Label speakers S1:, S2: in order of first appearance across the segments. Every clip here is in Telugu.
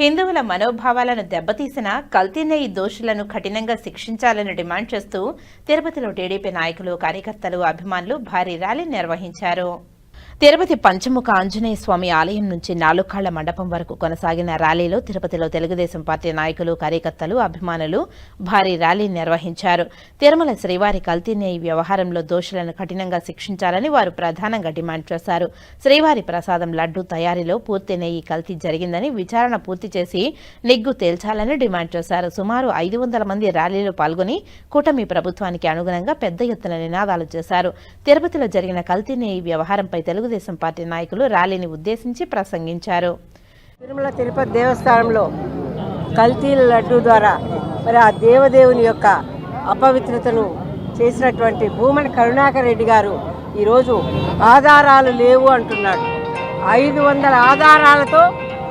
S1: హిందువుల మనోభావాలను దెబ్బతీసిన కల్తీ దోషులను కఠినంగా శిక్షించాలని డిమాండ్ చేస్తూ తిరుపతిలో టీడీపీ నాయకులు కార్యకర్తలు అభిమానులు భారీ ర్యాలీ నిర్వహించారు. తిరుపతి పంచముఖ ఆంజనేయ స్వామి ఆలయం నుంచి నాలుకాళ్ళ మండపం వరకు కొనసాగిన ర్యాలీలో తిరుపతిలో తెలుగుదేశం పార్టీ నాయకులు కార్యకర్తలు అభిమానులు భారీ ర్యాలీ నిర్వహించారు. తిరుమల శ్రీవారి కల్తీ వ్యవహారంలో దోషులను కఠినంగా శిక్షించాలని వారు ప్రధానంగా డిమాండ్ చేశారు. శ్రీవారి ప్రసాదం లడ్డు తయారీలో పూర్తి నెయ్యి కల్తీ జరిగిందని విచారణ పూర్తి చేసి నిగ్గు తేల్చాలని డిమాండ్ చేశారు. సుమారు ఐదు వందల మంది ర్యాలీలో పాల్గొని కూటమి ప్రభుత్వానికి అనుగుణంగా పెద్ద ఎత్తున నినాదాలు చేశారు. తిరుపతిలో జరిగిన కల్తీ నెయ్యి వ్యవహారంపై తెలుగుదేశం పార్టీ నాయకులు ర్యాలీని ఉద్దేశించి ప్రసంగించారు.
S2: తిరుమల తిరుపతి దేవస్థానంలో కల్తీల లడ్డు ద్వారా మరి ఆ దేవదేవుని యొక్క అపవిత్రతను చేసినటువంటి భూమని కరుణాకర్ రెడ్డి గారు ఈరోజు ఆధారాలు లేవు అంటున్నాడు. ఐదు వందల ఆధారాలతో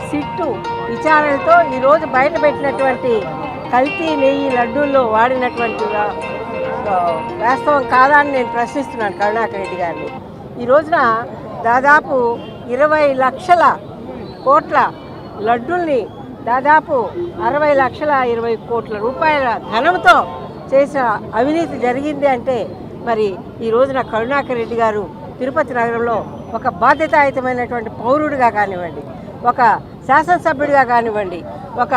S2: సిట్టు విచారణతో ఈరోజు బయట పెట్టినటువంటి కల్తీ నెయ్యి లడ్డూల్లో వాడినటువంటి వాస్తవం కాదా అని నేను ప్రశ్నిస్తున్నాను కరుణాకర్ రెడ్డి గారిని. ఈ రోజున దాదాపు ఇరవై లక్షల కోట్ల లడ్డుల్ని దాదాపు అరవై లక్షల ఇరవై కోట్ల రూపాయల ధనంతో చేసిన అవినీతి జరిగింది అంటే మరి ఈ రోజున కరుణాకర్ రెడ్డి గారు తిరుపతి నగరంలో ఒక బాధ్యతాయుతమైనటువంటి పౌరుడిగా కానివ్వండి ఒక శాసనసభ్యుడిగా కానివ్వండి ఒక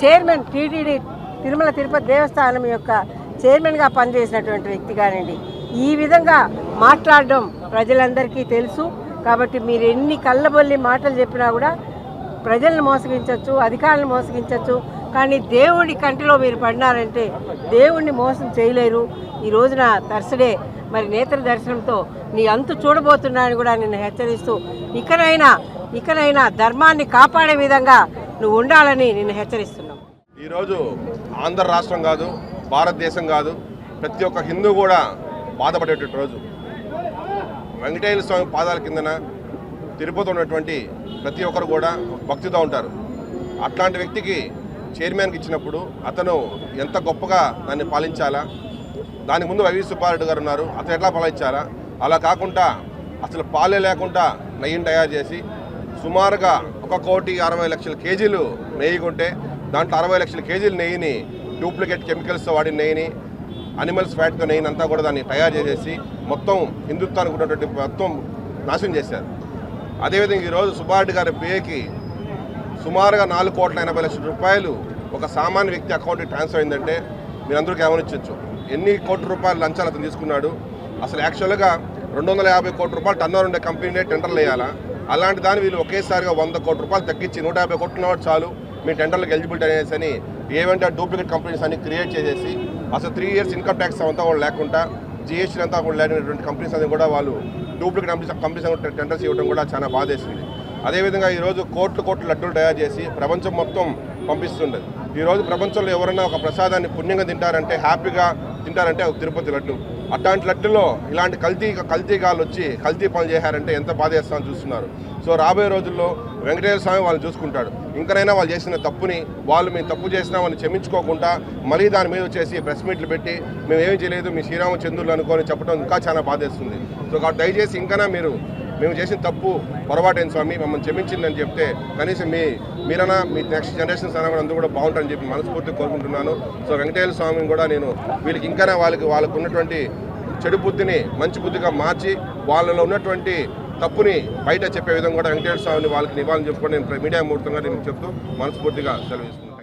S2: చైర్మన్ టీటీడీ తిరుమల తిరుపతి దేవస్థానం యొక్క చైర్మన్గా పనిచేసినటువంటి వ్యక్తి కానివ్వండి. ఈ విధంగా మాట్లాడడం ప్రజలందరికీ తెలుసు. కాబట్టి మీరు ఎన్ని కళ్ళబొల్లి మాటలు చెప్పినా కూడా ప్రజలను మోసగించవచ్చు అధికారులను మోసగించవచ్చు కానీ దేవుడి కంటిలో మీరు పడినారంటే దేవుణ్ణి మోసం చేయలేరు. ఈ రోజున థర్స్డే మరి నేత్ర దర్శనంతో నీ అంతు చూడబోతున్నానని కూడా నిన్ను హెచ్చరిస్తూ ఇకనైనా ఇకనైనా ధర్మాన్ని కాపాడే విధంగా నువ్వు ఉండాలని నిన్ను హెచ్చరిస్తున్నావు
S3: ఈరోజు ఆంధ్ర రాష్ట్రం కాదు భారతదేశం కాదు ప్రతి ఒక్క హిందూ కూడా బాధపడేటట్టు రోజు. వెంకటేశ్వర స్వామి పాదాల కిందన తిరుపతి ఉన్నటువంటి ప్రతి ఒక్కరు కూడా భక్తితో ఉంటారు. అట్లాంటి వ్యక్తికి చైర్మన్కి ఇచ్చినప్పుడు అతను ఎంత గొప్పగా దాన్ని పాలించాలా? దానికి ముందు వైవి సుబ్బారెడ్డి గారు ఉన్నారు. అతను ఎట్లా పాలించాలా? అలా కాకుండా అసలు పాలే లేకుండా నెయ్యిని తయారు చేసి సుమారుగా ఒక కోటి అరవై లక్షల కేజీలు నెయ్యి కొంటే దాంట్లో అరవై లక్షల కేజీల నెయ్యిని డూప్లికేట్ కెమికల్స్తో వాడిన నెయ్యిని అనిమల్స్ ఫ్యాట్తో నెయ్యిని అంతా కూడా దాన్ని తయారు చేసేసి మొత్తం హిందుత్వానికి ఉన్నటువంటి మొత్తం నాశనం చేశారు. అదేవిధంగా ఈరోజు సుబ్బారెడ్డి గారి పేకి సుమారుగా నాలుగు కోట్ల ఎనభై లక్షల రూపాయలు ఒక సామాన్య వ్యక్తి అకౌంట్కి ట్రాన్స్ఫర్ అయిందంటే మీరందరూ గమనించవచ్చు ఎన్ని కోట్ల రూపాయలు లంచాలు అతను తీసుకున్నాడు? అసలు యాక్చువల్గా రెండు వందల యాభై కోట్ల రూపాయలు టర్నోవర్ ఉండే కంపెనీనే టెండర్లు వేయాలా? అలాంటి దాన్ని వీళ్ళు ఒకేసారిగా వంద కోట్ల రూపాయలు తగ్గించి నూట యాభై కోట్లున్నవాడు చాలు. మీ టెండర్లకు ఎలిజిబిలిటీ అనేసి అని ఏవంటే డూప్లికేట్ కంపెనీస్ అన్ని క్రియేట్ చేసేసి అసలు త్రీ ఇయర్స్ ఇన్కమ్ ట్యాక్స్ అంతా కూడా లేకుండా జిఎస్టీ అంతా కూడా లేనటువంటి కంపెనీస్ అన్ని కూడా వాళ్ళు డూప్లికేట్ కంపెనీస్ కంపెనీస్ టెండర్స్ ఇవ్వడం కూడా చాలా బాధేసింది. అదేవిధంగా ఈరోజు కోట్లు కోట్లు లడ్డూలు తయారు చేసి ప్రపంచం మొత్తం పంపిస్తుండదు. ఈరోజు ప్రపంచంలో ఎవరైనా ఒక ప్రసాదాన్ని పుణ్యంగా తింటారంటే హ్యాపీగా తింటారంటే ఒక తిరుపతి లడ్డు. అట్లాంటి లట్టులో ఇలాంటి కల్తీ కల్తీ గాలు వచ్చి కల్తీ పనులు చేశారంటే ఎంత బాధ చేస్తామని చూస్తున్నారు. సో రాబోయే రోజుల్లో వెంకటేశ్వర స్వామి వాళ్ళు చూసుకుంటాడు. ఇంకనైనా వాళ్ళు చేసిన తప్పుని వాళ్ళు మేము తప్పు చేసినామని క్షమించుకోకుండా మళ్ళీ దాని మీద వచ్చేసి ప్రెస్ మీట్లు పెట్టి మేము ఏమీ చేయలేదు మీ శ్రీరామచంద్రులు అనుకొని చెప్పడం ఇంకా చాలా బాధేస్తుంది. సో కాబట్టి దయచేసి ఇంకనా మీరు మేము చేసిన తప్పు పొరపాటైన స్వామి మమ్మల్ని క్షమించిందని చెప్తే కనీసం మీ మీరన్నా మీ నెక్స్ట్ జనరేషన్స్ అయినా కూడా అందరూ కూడా బాగుంటారని చెప్పి మనస్ఫూర్తిగా కోరుకుంటున్నాను. సో వెంకటేశ్వర స్వామిని కూడా నేను వీళ్ళకి ఇంకా వాళ్ళకి వాళ్ళకు ఉన్నటువంటి చెడు బుద్ధిని మంచి బుద్ధిగా మార్చి వాళ్ళలో ఉన్నటువంటి తప్పుని బయట చెప్పే విధంగా కూడా వెంకటేశ్వర స్వామిని వాళ్ళకి నివాళులు చెప్పుకొని నేను మీడియా ముహూర్తంగా నేను చెప్తూ మనస్ఫూర్తిగా సెలవిస్తున్నాను